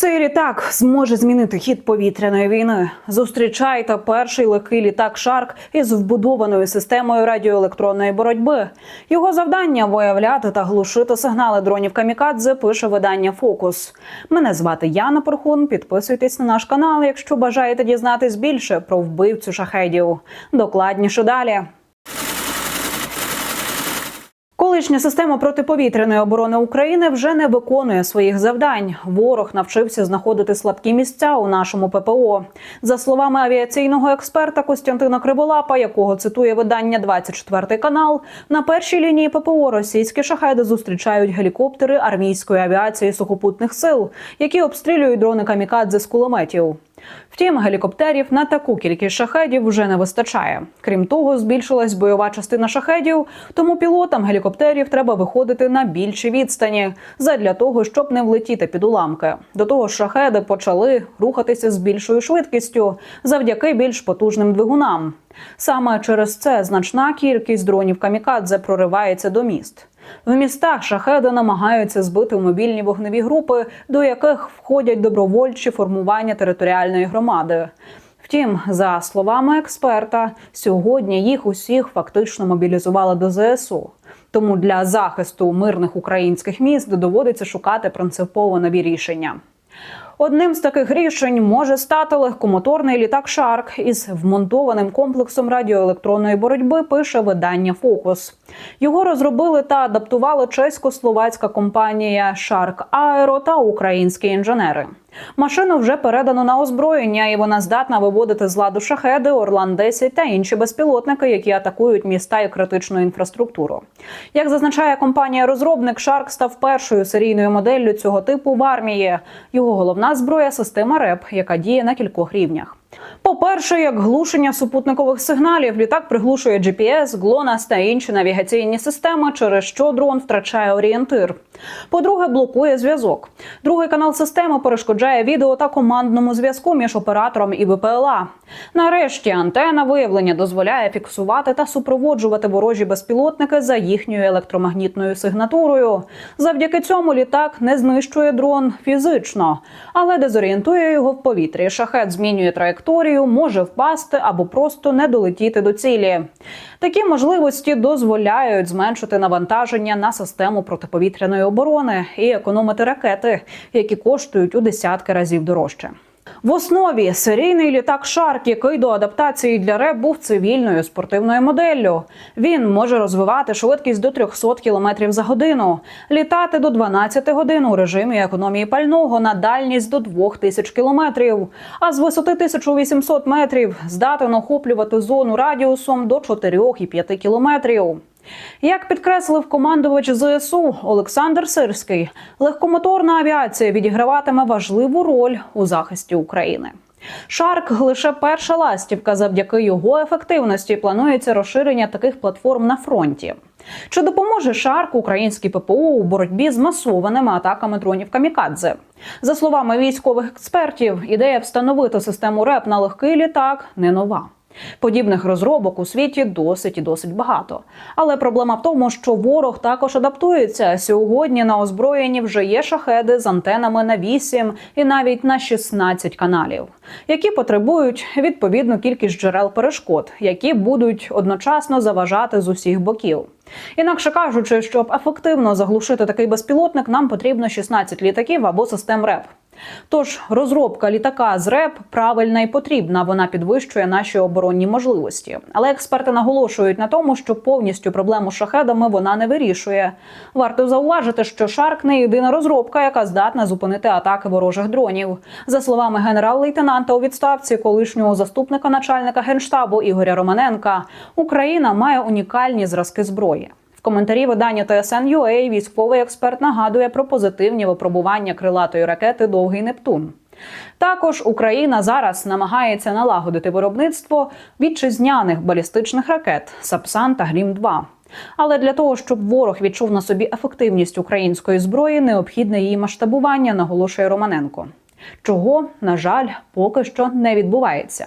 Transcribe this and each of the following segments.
Цей літак зможе змінити хід повітряної війни. Зустрічайте перший легкий літак Шарк із вбудованою системою радіоелектронної боротьби. Його завдання виявляти та глушити сигнали дронів камікадзе. Пише видання Фокус. Мене звати Яна Порхун. Підписуйтесь на наш канал, якщо бажаєте дізнатись більше про вбивцю шахедів. Докладніше далі. Колишня система протиповітряної оборони України вже не виконує своїх завдань. Ворог навчився знаходити слабкі місця у нашому ППО. За словами авіаційного експерта Костянтина Криволапа, якого цитує видання 24 канал, на першій лінії ППО російські шахеди зустрічають гелікоптери армійської авіації сухопутних сил, які обстрілюють дрони камікадзе з кулеметів. Втім, гелікоптерів на таку кількість шахедів вже не вистачає. Крім того, збільшилась бойова частина шахедів, тому пілотам гелікоптерів треба виходити на більші відстані задля того, щоб не влетіти під уламки. До того ж, шахеди почали рухатися з більшою швидкістю завдяки більш потужним двигунам. Саме через це значна кількість дронів камікадзе проривається до міст. В містах шахеди намагаються збити мобільні вогневі групи, до яких входять добровольчі формування територіальної громади. Втім, за словами експерта, сьогодні їх усіх фактично мобілізували до ЗСУ. Тому для захисту мирних українських міст доводиться шукати принципово нові рішення. Одним з таких рішень може стати легкомоторний літак Шарк із вмонтованим комплексом радіоелектронної боротьби. Пише видання Фокус. Його розробили та адаптували чесько-словацька компанія Shark Aero та українські інженери. Машину вже передано на озброєння, і вона здатна виводити з ладу шахеди, Орлан 10 та інші безпілотники, які атакують міста і критичну інфраструктуру. Як зазначає компанія-розробник, Shark став першою серійною моделлю цього типу в армії. Його головна зброя система РЕП, яка діє на кількох рівнях. По-перше, як глушення супутникових сигналів, літак приглушує GPS, GLONASS та інші навігаційні системи, через що дрон втрачає орієнтир. По-друге, блокує зв'язок. Другий канал системи перешкоджає відео та командному зв'язку між оператором і ВПЛА. Нарешті антена виявлення дозволяє фіксувати та супроводжувати ворожі безпілотники за їхньою електромагнітною сигнатурою. Завдяки цьому літак не знищує дрон фізично, але дезорієнтує його в повітрі. Шахет змінює траєкторію, може впасти або просто не долетіти до цілі. Такі можливості дозволяють зменшити навантаження на систему протиповітряної оборони і економити ракети, які коштують у десятки разів дорожче. В основі серійний літак Шарк, який до адаптації для РЕП був цивільною спортивною моделлю. Він може розвивати швидкість до 300 км за годину, літати до 12 годин у режимі економії пального на дальність до 2000 км, а з висоти 1800 метрів здатен охоплювати зону радіусом до 4,5 кілометрів. Як підкреслив командувач ЗСУ Олександр Сирський, легкомоторна авіація відіграватиме важливу роль у захисті України. Шарк лише перша ластівка. Завдяки його ефективності планується розширення таких платформ на фронті. Чи допоможе Шарк українській ППО у боротьбі з масованими атаками дронів камікадзе? За словами військових експертів, ідея встановити систему РЕП на легкий літак не нова. Подібних розробок у світі досить і досить багато. Але проблема в тому, що ворог також адаптується. Сьогодні на озброєнні вже є шахеди з антенами на 8 і навіть на 16 каналів, які потребують відповідну кількість джерел перешкод, які будуть одночасно заважати з усіх боків. Інакше кажучи, щоб ефективно заглушити такий безпілотник, нам потрібно 16 літаків або систем РЕП. Тож розробка літака з РЕП правильна і потрібна. Вона підвищує наші оборонні можливості. Але експерти наголошують на тому, що повністю проблему з шахедами вона не вирішує. Варто зауважити, що Шарк не єдина розробка, яка здатна зупинити атаки ворожих дронів. За словами генерал-лейтенанта у відставці, колишнього заступника начальника генштабу Ігоря Романенка, Україна має унікальні зразки зброї. В коментарі видання TSN.ua військовий експерт нагадує про позитивні випробування крилатої ракети Довгий Нептун. Також Україна зараз намагається налагодити виробництво вітчизняних балістичних ракет Сапсан та Грім 2 але для того, щоб ворог відчув на собі ефективність української зброї, необхідне її масштабування, наголошує Романенко. Чого, на жаль, поки що не відбувається.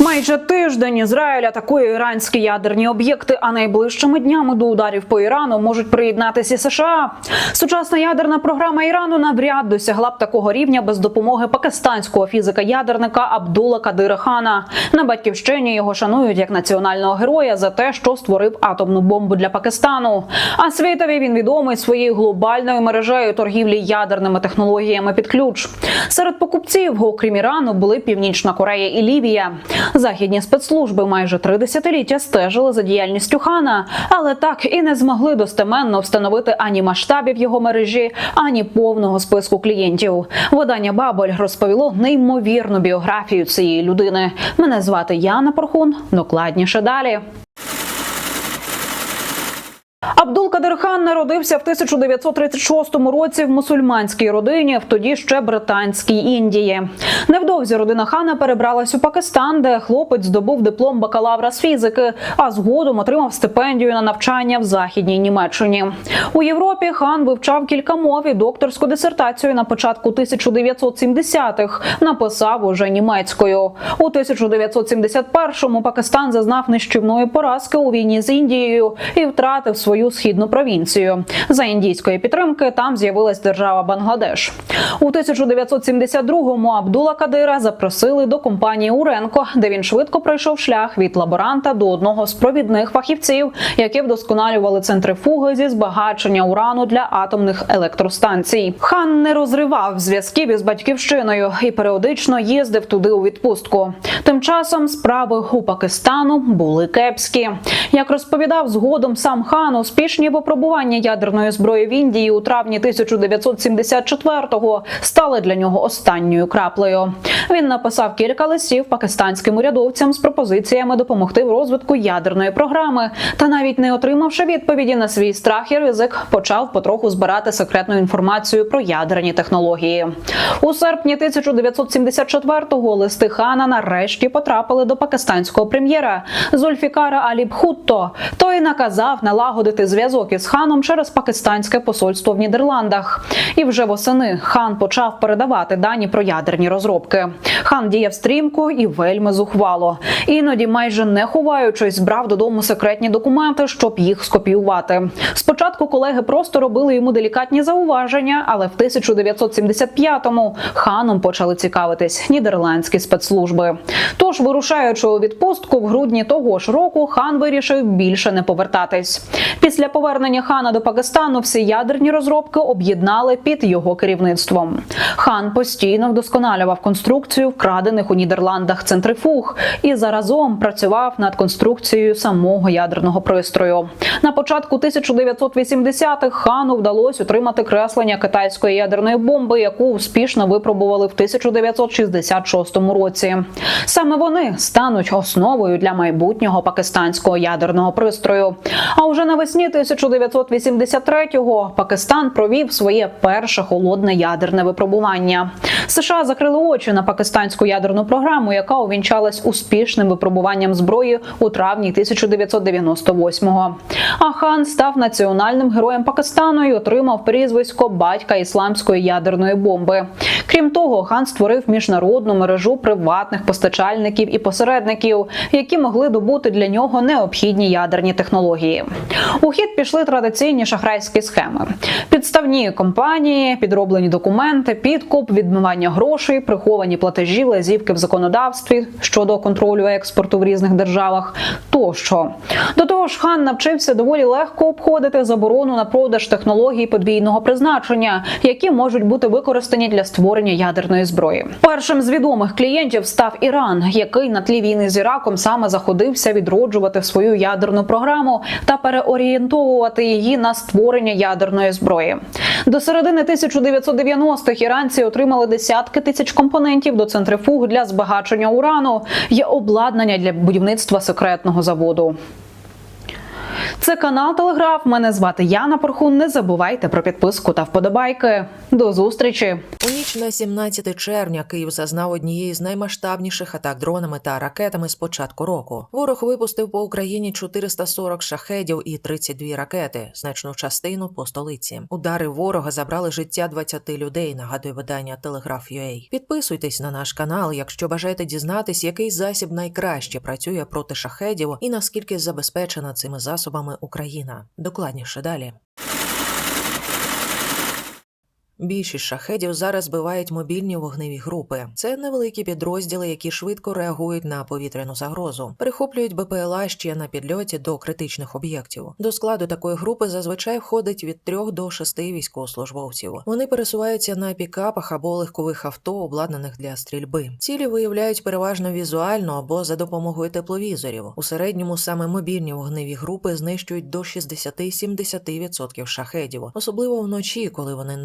Майже тиждень Ізраїль атакує іранські ядерні об'єкти, а найближчими днями до ударів по Ірану можуть приєднатися США. Сучасна ядерна програма Ірану навряд досягла б такого рівня без допомоги пакистанського фізика-ядерника Абдула Кадира Хана. На батьківщині його шанують як національного героя за те, що створив атомну бомбу для Пакистану. А світові він відомий своєю глобальною мережею торгівлі ядерними технологіями під ключ. Серед покупців, окрім Ірану, були Північна Корея і Лівія. Західні спецслужби майже три десятиліття стежили за діяльністю хана, але так і не змогли достеменно встановити ані масштабів його мережі, ані повного списку клієнтів. Видання Бабель розповіло неймовірну біографію цієї людини. Мене звати Яна Порхун. Докладніше далі. Абдул Кадир Хан народився в 1936 році в мусульманській родині, в тоді ще британській Індії. Невдовзі родина хана перебралась у Пакистан, де хлопець здобув диплом бакалавра з фізики, а згодом отримав стипендію на навчання в західній Німеччині. У Європі хан вивчав кілька мов і докторську дисертацію на початку 1970-х написав уже німецькою. У 1971-му Пакистан зазнав нищівної поразки у війні з Індією і втратив свою східну провінцію. За індійської підтримки там з'явилась держава Бангладеш. У 1972-му Абдула Кадира запросили до компанії Уренко, де він швидко пройшов шлях від лаборанта до одного з провідних фахівців, які вдосконалювали центрифуги зі збагачення урану для атомних електростанцій. Хан не розривав зв'язків із батьківщиною і періодично їздив туди у відпустку. Тим часом справи у Пакистану були кепські. Як розповідав згодом сам хан, успішні випробування ядерної зброї в Індії у травні 1974-го стали для нього останньою краплею. Він написав кілька листів пакистанським урядовцям з пропозиціями допомогти в розвитку ядерної програми. Та навіть не отримавши відповіді на свій страх і ризик, почав потроху збирати секретну інформацію про ядерні технології. У серпні 1974-го листи хана нарешті потрапили до пакистанського прем'єра Зульфікара Алі Бхутто. Той наказав налагодити зв'язок із ханом через пакистанське посольство в Нідерландах. І вже восени хан почав передавати дані про ядерні розробки. Хан діяв стрімко і вельми зухвало. Іноді, майже не ховаючись, брав додому секретні документи, щоб їх скопіювати. Спочатку колеги просто робили йому делікатні зауваження, але в 1975-му ханом почали цікавитись нідерландські спецслужби. Тож, вирушаючи у відпустку в грудні того ж року, хан вирішив більше не повертатись. Після повернення хана до Пакистану всі ядерні розробки об'єднали під його керівництвом. Хан постійно вдосконалював конструкцію вкрадених у Нідерландах центрифуг і заразом працював над конструкцією самого ядерного пристрою. На початку 1980-х хану вдалося отримати креслення китайської ядерної бомби, яку успішно випробували в 1966 році. Саме вони стануть основою для майбутнього пакистанського ядерного пристрою. А уже навесні 1983-го Пакистан провів своє перше холодне ядерне випробування. США закрили очі на пакистанську ядерну програму, яка увінчалась успішним випробуванням зброї у травні 1998-го. А хан став національним героєм Пакистану і отримав прізвисько батька ісламської ядерної бомби. Крім того, хан створив міжнародну мережу приватних постачальників і посередників, які могли добути для нього необхідні ядерні технології. У хід пішли традиційні шахрайські схеми: підставні компанії, підроблені документи, підкуп, відмивання грошей, приховані платежі, лазівки в законодавстві щодо контролю експорту в різних державах. Тощо до того ж, хан навчився доволі легко обходити заборону на продаж технологій подвійного призначення, які можуть бути використані для створення ядерної зброї. Першим з відомих клієнтів став Іран, який на тлі війни з Іраком саме заходився відроджувати свою ядерну програму та переорієнтовувати її на створення ядерної зброї. До середини 1990-х іранці отримали десятки тисяч компонентів до центрифуг для збагачення урану. Є обладнання для будівництва секретного заводу. Це канал Телеграф. Мене звати Яна Порхун. Не забувайте про підписку та вподобайки. До зустрічі. У ніч на 17 червня Київ зазнав однієї з наймасштабніших атак дронами та ракетами з початку року. Ворог випустив по Україні 440 шахедів і 32 ракети, значну частину по столиці. Удари ворога забрали життя 20 людей. Нагадує видання Телеграф.ua. Підписуйтесь на наш канал, якщо бажаєте дізнатись, який засіб найкраще працює проти шахедів і наскільки забезпечена цими засобами Україна. Докладніше далі. Більшість шахедів зараз збивають мобільні вогневі групи. Це невеликі підрозділи, які швидко реагують на повітряну загрозу, перехоплюють БПЛА ще на підльоті до критичних об'єктів. До складу такої групи зазвичай входить від 3 до 6 військовослужбовців. Вони пересуваються на пікапах або легкових авто, обладнаних для стрільби. Цілі виявляють переважно візуально або за допомогою тепловізорів. У середньому саме мобільні вогневі групи знищують до 60-70% шахедів, особливо вночі, коли вони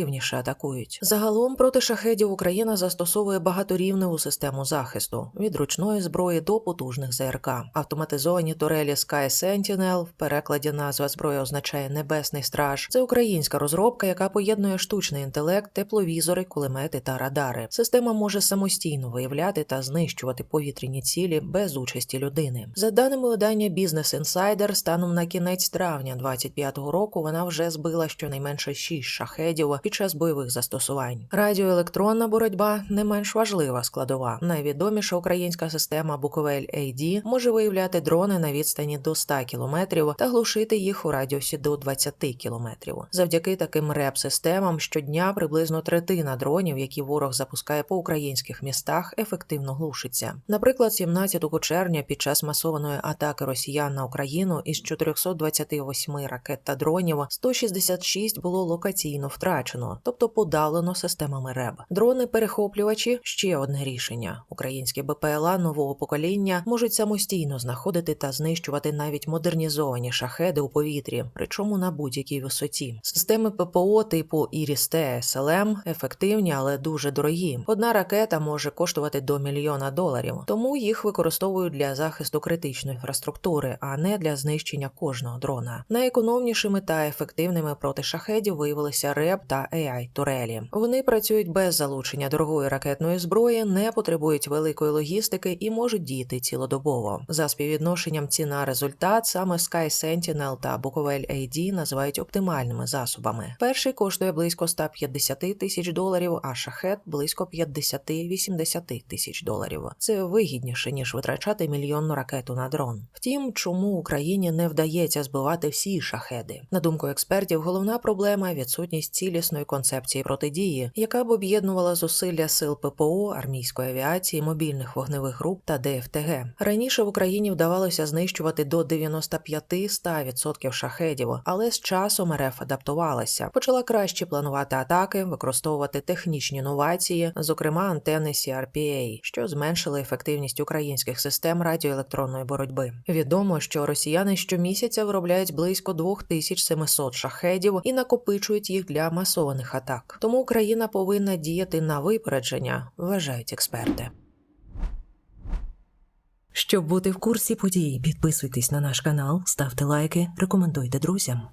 найактивніше атакують. Загалом проти шахедів Україна застосовує багаторівневу систему захисту від ручної зброї до потужних ЗРК. Автоматизовані турелі Sky Sentinel, в перекладі назва зброї означає Небесний страж. Це українська розробка, яка поєднує штучний інтелект, тепловізори, кулемети та радари. Система може самостійно виявляти та знищувати повітряні цілі без участі людини. За даними видання Business Insider, станом на кінець травня 25-го року вона вже збила щонайменше 6 шахедів під час бойових застосувань. Радіоелектронна боротьба не менш важлива складова. Найвідоміша українська система Буковель AD може виявляти дрони на відстані до 100 кілометрів та глушити їх у радіусі до 20 кілометрів. Завдяки таким реп-системам щодня приблизно третина дронів, які ворог запускає по українських містах, ефективно глушиться. Наприклад, 17 червня під час масованої атаки росіян на Україну із 428 ракет та дронів 166 було локаційно втрачено, тобто подалено системами РЕБ. Дрони-перехоплювачі ще одне рішення. Українські БПЛА нового покоління можуть самостійно знаходити та знищувати навіть модернізовані шахеди у повітрі, причому на будь-якій висоті. Системи ППО типу Іріс-Т СЛМ ефективні, але дуже дорогі. Одна ракета може коштувати до мільйона доларів, тому їх використовують для захисту критичної інфраструктури, а не для знищення кожного дрона. Найекономнішими та ефективними проти шахедів виявилися РЕП та AI турелі. Вони працюють без залучення дорогої ракетної зброї, не потребують великої логістики і можуть діяти цілодобово. За співвідношенням ціна результат саме Sky Sentinel та Bukovel AD називають оптимальними засобами. Перший коштує близько 150 тисяч доларів, а шахет близько 50-80 тисяч доларів. Це вигідніше ніж витрачати мільйонну ракету на дрон. Втім, чому Україні не вдається збивати всі шахеди? На думку експертів, головна проблема відсутність цілісної концепції протидії, яка б об'єднувала зусилля сил ППО, армійської авіації, мобільних вогневих груп та ДФТГ. Раніше в Україні вдавалося знищувати до 95-100% шахедів, але з часом РФ адаптувалася, почала краще планувати атаки, використовувати технічні новації, зокрема антени CRPA, що зменшили ефективність українських систем радіоелектронної боротьби. Відомо, що росіяни щомісяця виробляють близько 2700 шахедів і накопичують їх для масованих атак. Тому Україна повинна діяти на випередження, вважають експерти. Щоб бути в курсі подій, підписуйтесь на наш канал, ставте лайки, рекомендуйте друзям.